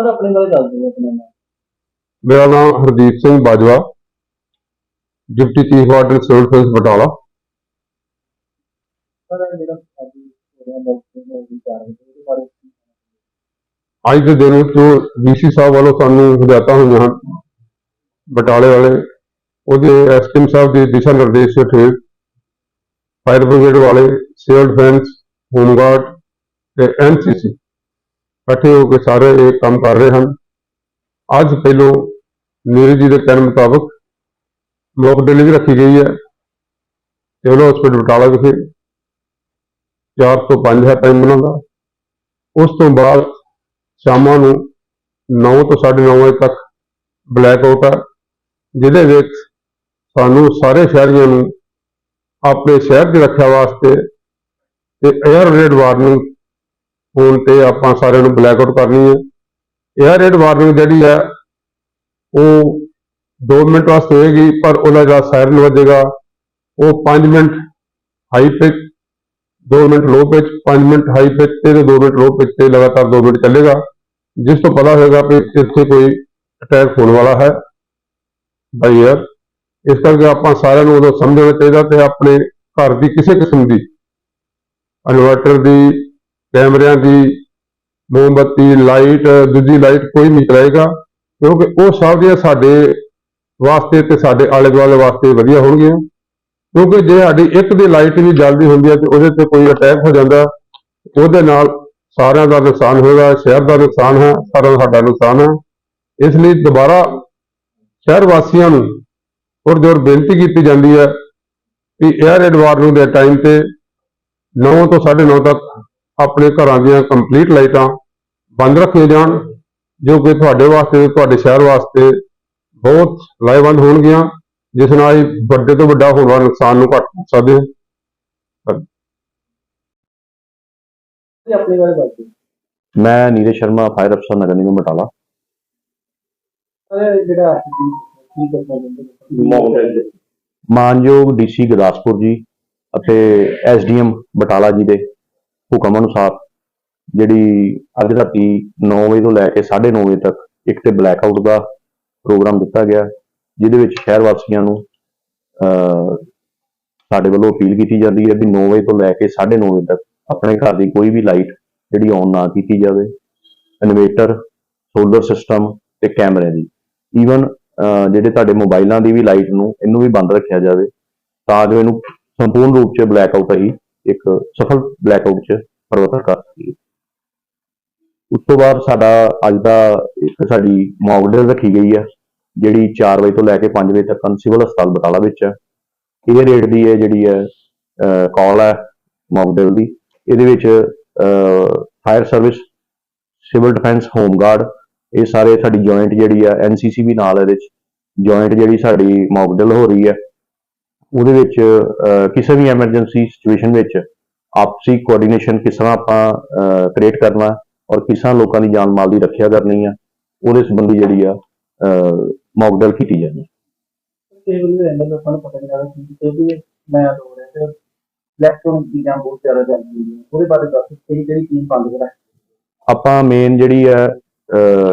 Sir ਆਪਣੇ ਬਾਰੇ ਦੱਸ ਦਿਓ ਆਪਣੇ ਨਾਲ ਮੇਰਾ ਨਾਮ Hardeep Singh Bajwa deputy chief civil service Batala. Sir ਅੱਜ ਹੋ ਰਿਹਾ ਬਲਕਿ ਦੇ ਵਿਚਾਰ ਉਹਦੇ ਬਾਰੇ ਕੀ ਅੱਜ ਦੇ ਦਿਨ ਵਿੱਚ ਜੋ ਡੀਸੀ ਸਾਹਿਬ ਵੱਲੋਂ ਸਾਨੂੰ ਹਦਾਇਤਾਂ ਹੋਈਆਂ ਹਨ ਬਟਾਲੇ ਵਾਲੇ ਉਹਦੇ ਐਸਪੀ ਸਾਹਿਬ ਦੇ ਦਿਸ਼ਾ ਨਿਰਦੇਸ਼ ਹੇਠ ਫਾਇਰ ਬ੍ਰਿਗੇਡ ਵਾਲੇ ਸਿਵਲ ਡਿਫੈਂਸ ਹੋਮਗਾਰਡ ਤੇ ਐਨਸੀਸੀ ਇਕੱਠੇ ਹੋ ਕੇ ਸਾਰੇ ਇਹ ਕੰਮ ਕਰ ਰਹੇ ਹਨ। ਅੱਜ ਪਹਿਲੋਂ ਨੀਰਜ ਜੀ ਦੇ ਕਹਿਣ ਮੁਤਾਬਕ ਲੋਕ ਡਿਲੀਵਰੀ ਰੱਖੀ ਗਈ ਹੈ ਸਿਵਲ ਹਸਪੀਟਲ ਬਟਾਲਾ ਵਿਖੇ। 4 ਤੋਂ 5 ਹੈ ਟਾਈਮ ਉਹਨਾਂ ਦਾ। ਉਸ ਤੋਂ ਬਾਅਦ ਸ਼ਾਮਾਂ ਨੂੰ 9 ਤੋਂ 9:30 ਵਜੇ ਤੱਕ ਬਲੈਕ ਆਊਟ ਹੈ, ਜਿਹਦੇ ਵਿੱਚ ਸਾਨੂੰ ਸਾਰੇ ਸ਼ਹਿਰੀਆਂ ਨੂੰ ਆਪਣੇ ਸ਼ਹਿਰ ਦੀ ਰੱਖਿਆ ਵਾਸਤੇ ਤੇ 에ਅਰ ਰੇਡ ਵਾਰਨਿੰਗ ਫੋਨ ਤੇ ਆਪਾਂ ਸਾਰਿਆਂ ਨੂੰ ਬਲੈਕ ਆਊਟ ਕਰਨੀ ਹੈ। 에ਅਰ ਰੇਡ ਵਾਰਨਿੰਗ ਜਿਹੜੀ ਹੈ, ਉਹ 2 ਮਿੰਟ ਵਾਸਤੇ ਹੋਏਗੀ, ਪਰ ਉਹਦਾ ਜਿਹੜਾ ਸਾਇਰਨ ਵੱਜੇਗਾ, ਉਹ 5 minute high pitch 2 minute low pitch 5 minute high pitch ਤੇ 2 ਮਿੰਟ ਲੋ ਪਿਚ ਤੇ ਲਗਾਤਾਰ 2 ਮਿੰਟ ਚੱਲੇਗਾ। ਜਿਸ ਤੋਂ ਪਤਾ ਹੋਏਗਾ ਕਿ ਇੱਥੇ ਕੋਈ ਅਟੈਕ ਹੋਣ ਵਾਲਾ ਹੈ। ਬਾਈ 에ਅਰ ਇਸ ਕਰਕੇ ਆਪਾਂ ਸਾਰਿਆਂ ਨੂੰ ਉਦੋਂ ਸਮਝਣਾ ਚਾਹੀਦਾ ਤੇ ਆਪਣੇ ਘਰ ਦੀ ਕਿਸੇ ਕਿਸਮ ਦੀ ਇਨਵਰਟਰ ਦੀ ਕੈਮਰਿਆਂ ਦੀ ਮੋਮਬੱਤੀ, ਲਾਈਟ, ਦੂਜੀ ਲਾਈਟ ਕੋਈ ਨਹੀਂ ਚਲਾਏਗਾ, ਕਿਉਂਕਿ ਉਹ ਸਭ ਦੀਆਂ ਸਾਡੇ ਵਾਸਤੇ ਤੇ ਸਾਡੇ ਆਲੇ ਦੁਆਲੇ ਵਾਸਤੇ ਵਧੀਆ ਹੋਣਗੀਆਂ। ਕਿਉਂਕਿ ਜੇ ਸਾਡੀ ਇੱਕ ਦੀ ਲਾਈਟ ਵੀ ਜਲਦੀ ਹੁੰਦੀ ਹੈ ਤੇ ਉਹਦੇ ਤੇ ਕੋਈ ਅਟੈਕ ਹੋ ਜਾਂਦਾ, ਉਹਦੇ ਨਾਲ ਸਾਰਿਆਂ ਦਾ ਨੁਕਸਾਨ ਹੋਏਗਾ, ਸ਼ਹਿਰ ਦਾ ਨੁਕਸਾਨ ਹੈ ਸਾਰਾ ਸਾਡਾ ਨੁਕਸਾਨ ਹੈ। ਇਸ ਲਈ ਦੁਬਾਰਾ ਸ਼ਹਿਰ ਵਾਸੀਆਂ ਨੂੰ ਪੁਰਜੋਰ ਬੇਨਤੀ ਕੀਤੀ ਜਾਂਦੀ ਹੈ ਕਿ 에ਅਰ ਰੇਡ ਵਾਰਨਿੰਗ ਦੇ ਟਾਈਮ ਤੇ 9 ਤੋਂ 9:30 ਤੱਕ ਆਪਣੇ ਘਰਾਂ ਦੀਆਂ ਕੰਪਲੀਟ ਲਾਈਟਾਂ ਬੰਦ ਰੱਖੀਆਂ ਜਾਣ ਜੋ ਕਿ ਤੁਹਾਡੇ ਵਾਸਤੇ ਤੁਹਾਡੇ ਸ਼ਹਿਰ ਵਾਸਤੇ ਬਹੁਤ ਲਾਹੇਵੰਦ ਹੋਣਗੀਆਂ ਜਿਸ ਨਾਲ ਇਹ ਵੱਡੇ ਤੋਂ ਵੱਡਾ ਹੋਣ ਵਾਲਾ ਨੁਕਸਾਨ ਨੂੰ ਘੱਟ ਕਰ ਸਕਦੇ ਹਾਂ। ਤੇ ਆਪਣੇ ਬਾਰੇ ਦੱਸ ਦਿਓ। ਮੈਂ ਨੀਰਜ ਸ਼ਰਮਾ ਫਾਇਰ ਅਫਸਰ ਨਗਰ ਨਿਗਮ ਬਟਾਲਾ। ਜਿਹੜਾ ਮਾਨਯੋਗ ਡੀਸੀ ਗੁਰਦਾਸਪੁਰ ਜੀ ਅਤੇ ਐਸਡੀਐਮ ਬਟਾਲਾ ਜੀ ਦੇ। ਹੁਕਮ ਅਨੁਸਾਰ ਜਿਹੜੀ ਅੱਜ ਰਾਤੀ 9 ਵਜੇ ਤੋਂ ਲੈ ਕੇ 9:30 ਵਜੇ ਤੱਕ ਇੱਕ ਤੇ ਬਲੈਕ ਆਊਟ ਦਾ ਪ੍ਰੋਗਰਾਮ ਦਿੱਤਾ ਗਿਆ, ਜਿਹਦੇ ਵਿੱਚ ਸ਼ਹਿਰ ਵਾਸੀਆਂ ਨੂੰ ਸਾਡੇ ਵੱਲੋਂ ਅਪੀਲ ਕੀਤੀ ਜਾਂਦੀ ਹੈ ਵੀ 9 ਵਜੇ ਤੋਂ ਲੈ ਕੇ 9:30 ਵਜੇ ਤੱਕ ਆਪਣੇ ਘਰ ਦੀ ਕੋਈ ਵੀ ਲਾਈਟ ਜਿਹੜੀ ਔਨ ਨਾ ਕੀਤੀ ਜਾਵੇ। ਇਨਵੇਟਰ ਸੋਲਰ ਸਿਸਟਮ ਤੇ ਕੈਮਰੇ ਦੀ। ਈਵਨ ਜਿਹੜੇ ਤੁਹਾਡੇ ਮੋਬਾਈਲਾਂ ਦੀ ਵੀ ਲਾਈਟ ਨੂੰ ਇਹਨੂੰ ਵੀ ਬੰਦ ਰੱਖਿਆ ਜਾਵੇ, ਤਾਂ ਜੋ ਇਹਨੂੰ ਸੰਪੂਰਨ ਰੂਪ 'ਚ ਬਲੈਕ ਆਊਟ ਹੀ ਇੱਕ ਸਫਲ ਬਲੈਕ ਆਊਟ 'ਚ ਪਰਿਵਰਤਨ ਕਰ ਸਕੀਏ ਉਸ ਤੋਂ ਬਾਅਦ ਸਾਡਾ ਅੱਜ ਦਾ ਇੱਕ ਸਾਡੀ ਮੌਕਡਿਲ ਰੱਖੀ ਗਈ ਹੈ, ਜਿਹੜੀ 4 ਵਜੇ ਤੋਂ ਲੈ ਕੇ 5 ਵਜੇ ਤੱਕ ਸਿਵਲ ਹਸਪਤਾਲ ਬਟਾਲਾ ਵਿੱਚ ਹੈ। ਇਹ ਰੇਟ ਦੀ ਹੈ ਜਿਹੜੀ ਹੈ ਕਾਲ ਹੈ ਮੌਕਡਿਲ ਦੀ। ਇਹਦੇ ਵਿੱਚ fire service civil defence home guard ਇਹ ਸਾਰੇ ਸਾਡੀ ਜੁਆਇੰਟ ਜਿਹੜੀ ਆ ਐਨਸੀਸੀ ਵੀ ਨਾਲ ਇਹਦੇ ਵਿੱਚ। ਜੁਆਇੰਟ ਜਿਹੜੀ ਸਾਡੀ ਮੌਕਡਿਲ ਹੋ ਰਹੀ ਹੈ ਉਹਦੇ ਵਿੱਚ ਕਿਸੇ ਵੀ ਐਮਰਜੈਂਸੀ ਸਿਚੁਏਸ਼ਨ ਵਿੱਚ ਆਪਸੀ ਕੋਆਰਡੀਨੇਸ਼ਨ ਕਿਸ ਤਰ੍ਹਾਂ ਆਪਾਂ ਕ੍ਰੀਏਟ ਕਰਨਾ ਔਰ ਕਿਸ ਲੋਕਾਂ ਦੀ ਜਾਨ ਮਾਲ ਦੀ ਰੱਖਿਆ ਕਰਨੀ ਆ ਉਹਦੇ ਸੰਬੰਧੀ ਜਿਹੜੀ ਆ ਮੌਕਡਿਲ ਕੀਤੀ ਜਾਂਦੀ ਹੈ ਤੇ ਵੀ ਰਹਿੰਦੇ ਲੋਕਾਂ ਨੂੰ ਪਤਾ ਨਹੀਂ ਲੱਗਦਾ ਕਿ ਤੇ ਵੀ ਮੈਂ ਹੋ ਰਿਹਾ ਤੇ ਇਲੈਕਟ੍ਰੋਨਿਕ ਚੀਜ਼ਾਂ ਬਹੁਤ ਜ਼ਿਆਦਾ ਚੱਲਦੀਆਂ ਨੇ ਉਹਦੇ ਬਾਰੇ ਦੱਸ ਕਿਹੜੀ ਕਿਹੜੀ ਚੀਜ਼ ਬੰਦ ਕਰਾ ਆਪਾਂ ਮੇਨ ਜਿਹੜੀ ਹੈ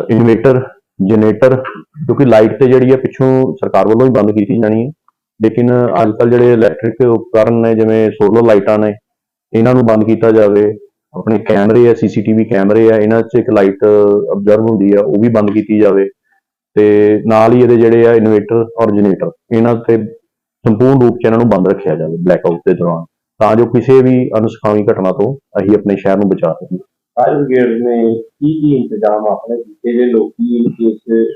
ਇਨਵੇਟਰ ਜਨਰੇਟਰ ਕਿਉਂਕਿ ਲਾਈਟ ਤੇ ਜਿਹੜੀ ਹੈ ਪਿੱਛੋਂ ਸਰਕਾਰ ਵੱਲੋਂ ਹੀ ਬੰਦ ਕੀਤੀ ਜਾਣੀ ਹੈ ਲੇਕਿਨ ਅੱਜ ਕੱਲ ਜਿਹੜੇ ਇਲੈਕਟ੍ਰਿਕ ਉਪਕਰਨ ਨੇ, ਜਿਵੇਂ ਸੋਲਰ ਲਾਈਟਾਂ ਨੇ, ਇਹਨਾਂ ਨੂੰ ਬੰਦ ਕੀਤਾ ਜਾਵੇ। ਆਪਣੇ ਕੈਮਰੇ ਆ ਸੀਸੀਟੀਵੀ ਕੈਮਰੇ ਆ, ਇਹਨਾਂ 'ਚ ਇੱਕ ਲਾਈਟ ਅਬਜ਼ਰਵ ਹੁੰਦੀ ਆ, ਉਹ ਵੀ ਬੰਦ ਕੀਤੀ ਜਾਵੇ। ਤੇ ਨਾਲ ਹੀ ਇਹਦੇ ਜਿਹੜੇ ਆ ਇਨਵੇਟਰ ਔਰ ਜਨਰੇਟਰ ਇਹਨਾਂ ਤੇ ਸੰਪੂਰਨ ਰੂਪ 'ਚ ਇਹਨਾਂ ਨੂੰ ਬੰਦ ਰੱਖਿਆ ਜਾਵੇ ਬਲੈਕਆਊਟ ਦੇ ਦੌਰਾਨ। ਤਾਂ ਜੋ ਕਿਸੇ ਵੀ ਅਨਸਖਾਵੀ ਘਟਨਾ ਤੋਂ ਅਸੀਂ ਆਪਣੇ ਸ਼ਹਿਰ ਨੂੰ ਬਚਾ ਸਕੀਏ। ਫਾਇਰ ਬ੍ਰਿਗੇਡ ਨੇ ਕੀ ਕੀ ਇੰਤਜ਼ਾਮ ਆਪਣੇ ਕੀਤੇ ਜੇ ਲੋਕੀ ਇਨ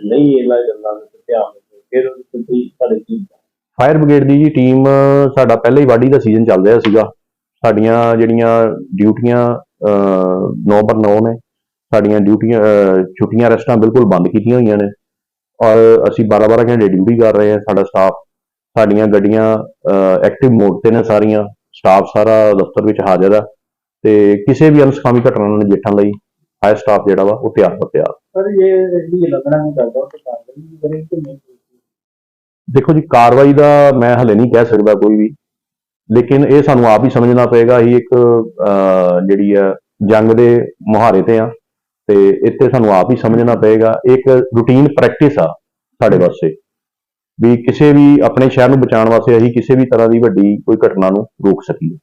ਨਹੀਂ ਇਹਨਾਂ ਗੱਲਾਂ ਨੂੰ ਧਿਆਨ ਦਿੰਦੇ ਫਿਰ ਉਹਦੇ ਤੇ ਸਾਡੇ ਕੀ ਫਾਇਰ ਬ੍ਰਿਗੇਡ ਦੀ ਜੀ ਟੀਮ, ਸਾਡਾ ਪਹਿਲਾਂ ਹੀ ਵਾਢੀ ਦਾ ਸੀਜ਼ਨ ਚੱਲ ਰਿਹਾ ਸੀਗਾ। ਸਾਡੀਆਂ ਜਿਹੜੀਆਂ ਡਿਊਟੀਆਂ 9 ਪਰ 9 ਨੇ, ਸਾਡੀਆਂ ਡਿਊਟੀਆਂ ਛੁੱਟੀਆਂ ਰੈਸਟਾਂ ਬਿਲਕੁਲ ਬੰਦ ਕੀਤੀਆਂ ਹੋਈਆਂ ਨੇ। ਔਰ ਅਸੀਂ 12-12 ਘੰਟੇ ਡਿਊਟੀ ਕਰ ਰਹੇ ਹਾਂ, ਸਾਡਾ ਸਟਾਫ ਸਾਡੀਆਂ ਗੱਡੀਆਂ ਐਕਟਿਵ ਮੋਡ ਤੇ ਨੇ ਸਾਰੀਆਂ। ਸਟਾਫ ਸਾਰਾ ਦਫ਼ਤਰ ਵਿੱਚ ਹਾਜ਼ਰ ਆ। ਤੇ ਕਿਸੇ ਵੀ ਅਨਸਖਾਵੀ ਘਟਨਾ ਨੂੰ ਨਜਿੱਠਣ ਲਈ ਫਾਇਰ ਸਟਾਫ ਜਿਹੜਾ ਵਾ, ਉਹ ਤਿਆਰ ਪਰ ਤਿਆਰ। ਸਰ, ਇਹ ਜਿਹੜੀ ਲੱਗਣਾ ਨਹੀਂ ਕਰਦਾ, ਉਹ ਤਾਂ ਕਾਰਵਾਈ ਵੀ ਦੇਖੋ ਜੀ ਕਾਰਵਾਈ ਦਾ ਮੈਂ ਹਲੇ ਨਹੀਂ ਕਹਿ ਸਕਦਾ ਕੋਈ ਵੀ ਲੇਕਿਨ ਇਹ ਸਾਨੂੰ ਆਪ ਹੀ ਸਮਝਣਾ ਪਏਗਾ ਅਸੀਂ ਇੱਕ ਅਹ, ਜਿਹੜੀ ਆ ਜੰਗ ਦੇ ਮੁਹਾਰੇ ਤੇ ਆ ਤੇ ਇੱਥੇ ਸਾਨੂੰ ਆਪ ਹੀ ਸਮਝਣਾ ਪਏਗਾ ਇਹ ਇੱਕ ਰੂਟੀਨ ਪ੍ਰੈਕਟਿਸ ਆ ਸਾਡੇ ਵਾਸਤੇ ਵੀ ਕਿਸੇ ਵੀ ਆਪਣੇ ਸ਼ਹਿਰ ਨੂੰ ਬਚਾਉਣ ਵਾਸਤੇ ਅਸੀਂ ਕਿਸੇ ਵੀ ਤਰ੍ਹਾਂ ਦੀ ਵੱਡੀ ਕੋਈ ਘਟਨਾ ਨੂੰ ਰੋਕ ਸਕੀਏ।